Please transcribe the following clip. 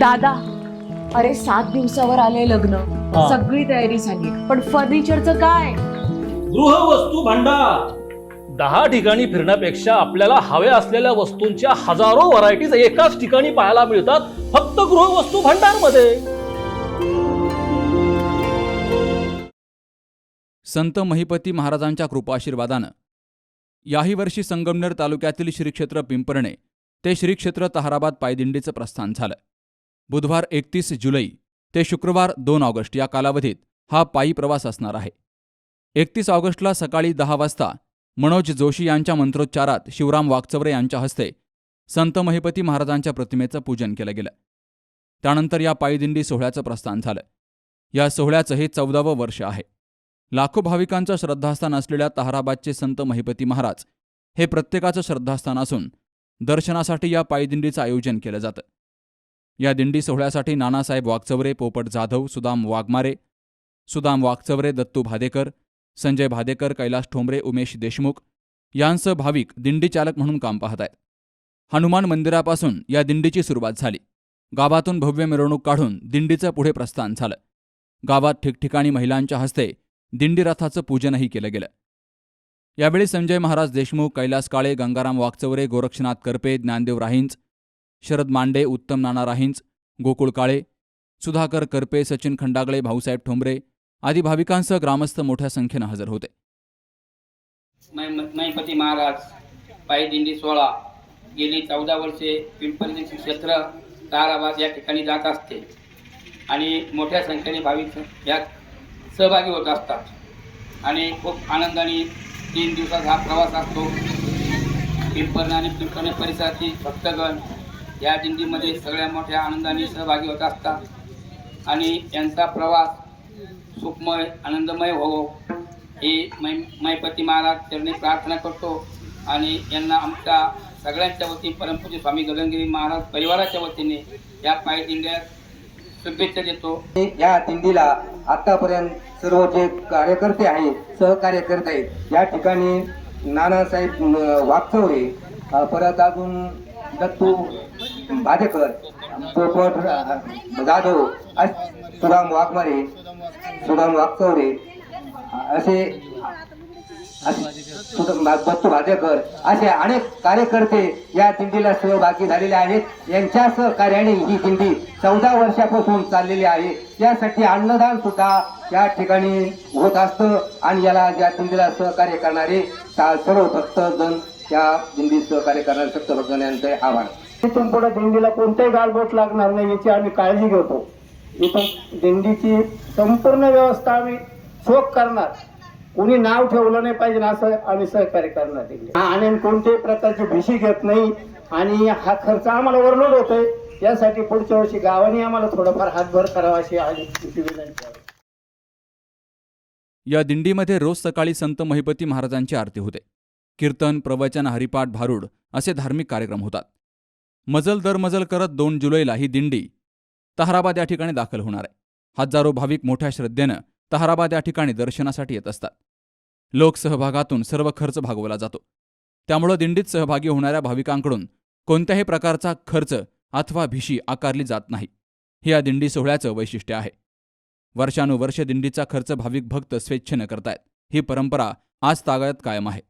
दादा अरे सात दिवसावर आले लग्न. हा. सगळी तयारी झाली. पण फर्निचरचं काय? गृहवस्तू भांडार. दहा ठिकाणी फिरण्यापेक्षा आपल्याला हव्या असलेल्या वस्तूंच्या हजारो व्हरायटीज एकाच ठिकाणी पाहायला मिळतात फक्त गृहवस्तू भांडारमध्ये संत महिपती महाराजांच्या कृपाशीर्वादानं. याही वर्षी संगमनेर तालुक्यातील श्रीक्षेत्र पिंपरणे ते श्रीक्षेत्र तहाराबाद पायदिंडीचं प्रस्थान झालं. बुधवार एकतीस जुलै ते शुक्रवार दोन ऑगस्ट या कालावधीत हा पायी प्रवास असणार आहे. एकतीस ऑगस्टला सकाळी दहा वाजता मनोज जोशी यांच्या मंत्रोच्चारात शिवराम वागचवरे यांच्या हस्ते संत महिपती महाराजांच्या प्रतिमेचं पूजन केलं गेलं. त्यानंतर या पायीदिंडी सोहळ्याचं प्रस्थान झालं. या सोहळ्याचं हे चौदावं वर्ष आहे. लाखो भाविकांचं श्रद्धास्थान असलेल्या तहाराबादचे संत महिपती महाराज हे प्रत्येकाचं श्रद्धास्थान असून दर्शनासाठी या पायदिंडीचं आयोजन केलं जातं. या दिंडी सोहळ्यासाठी नानासाहेब वागचवरे पोपट जाधव सुदाम वाघमारे सुदाम वागचवरे दत्तू भादेकर संजय भादेकर कैलास ठोंबरे उमेश देशमुख यांसह भाविक दिंडी चालक म्हणून काम पाहत आहेत. हनुमान मंदिरापासून या दिंडीची सुरुवात झाली. गावातून भव्य मिरवणूक काढून दिंडीचं पुढे प्रस्थान झालं. गावात ठिकठिकाणी महिलांच्या हस्ते दिंडी रथाचं पूजनही केलं गेलं. यावेळी संजय महाराज देशमुख कैलास काळे गंगाराम वागचवरे गोरक्षनाथ करपे ज्ञानदेव राहींज शरद मांडे उत्तम नाना राहींच गोकुळ काळे सुधाकर करपे सचिन खंडागळे भाऊसाहेब ठोंबरे आदी भाविकांसह ग्रामस्थ मोठ्या संख्येनं हजर होते. मै- मैपती महाराज पायी दिंडी सोहळा गेली चौदा वर्षे पिंपरी क्षेत्र ताराबाद या ठिकाणी जात असते. आणि मोठ्या संख्येने भाविक यात सहभागी होत असतात. आणि खूप आनंदाने तीन दिवसात हा प्रवास असतो. पिंपर्ण आणि पिंपर्ण परिसरातील भक्तगण या दिंडीमध्ये सगळ्या मोठ्या आनंदाने सहभागी होत असतात. आणि यांचा प्रवास सुखमय आनंदमय हो हे मै मैपती महाराज चरणी प्रार्थना करतो. आणि यांना आमच्या सगळ्यांच्या वतीने परमपूज्य स्वामी गगनगिरी महाराज परिवाराच्या वतीने या पाय दिंड्यात शुभेच्छा देतो. या दिंडीला आतापर्यंत सर्व जे कार्यकर्ते आहेत सहकार्य करत आहेत या ठिकाणी नानासाहेब अं, परत अजून दत्तू भादेकर पोपट जाधव अस- सुदाम वाघमारे सुदाम वाघचौरे. असे दत्तू भादेकर असे अनेक कार्यकर्ते या दिंडीला सहभागी झालेले आहेत. यांच्या सहकार्याने ही दिंडी चौदा वर्षापासून चाललेली आहे. यासाठी अन्नदान सुद्धा या ठिकाणी होत असतं. आणि याला या दिंडीला सहकार्य करणारे सर्व भक्त जण या दिंडीत सहकार्य करणारे सक्त भक्तजण यांचे आभार इथून पुढे दिंडीला कोणताही गालबोट लागणार नाही याची आम्ही काळजी घेतो. इथून दिंडीची संपूर्ण व्यवस्था आम्ही चोख करणार. कोणी नाव ठेवलं नाही पाहिजे असं आम्ही सहकार्य करणार दिंडी हा, आणि कोणत्याही प्रकारची भीशी घेत नाही. आणि हा खर्च आम्हाला ओव्हरलोड होतोय. यासाठी पुढच्या वर्षी गावाने आम्हाला थोडंफार हातभर करावा अशी आहे या दिंडीमध्ये रोज सकाळी संत महिपती महाराजांची आरती होते. कीर्तन प्रवचन हरिपाठ भारूड असे धार्मिक कार्यक्रम होतात. मजल दरमजल करत दोन जुलैला ही दिंडी तहराबाद या ठिकाणी दाखल होणार आहे. हजारो भाविक मोठ्या श्रद्धेनं तहराबाद या ठिकाणी दर्शनासाठी येत असतात. लोकसहभागातून सर्व खर्च भागवला जातो. त्यामुळं दिंडीत सहभागी होणाऱ्या भाविकांकडून कोणत्याही प्रकारचा खर्च अथवा भिशी आकारली जात नाही. हे या दिंडी सोहळ्याचं वैशिष्ट्य आहे. वर्षानुवर्ष दिंडीचा खर्च भाविक भक्त स्वेच्छेनं करतायत. ही परंपरा आज तागायत कायम आहे.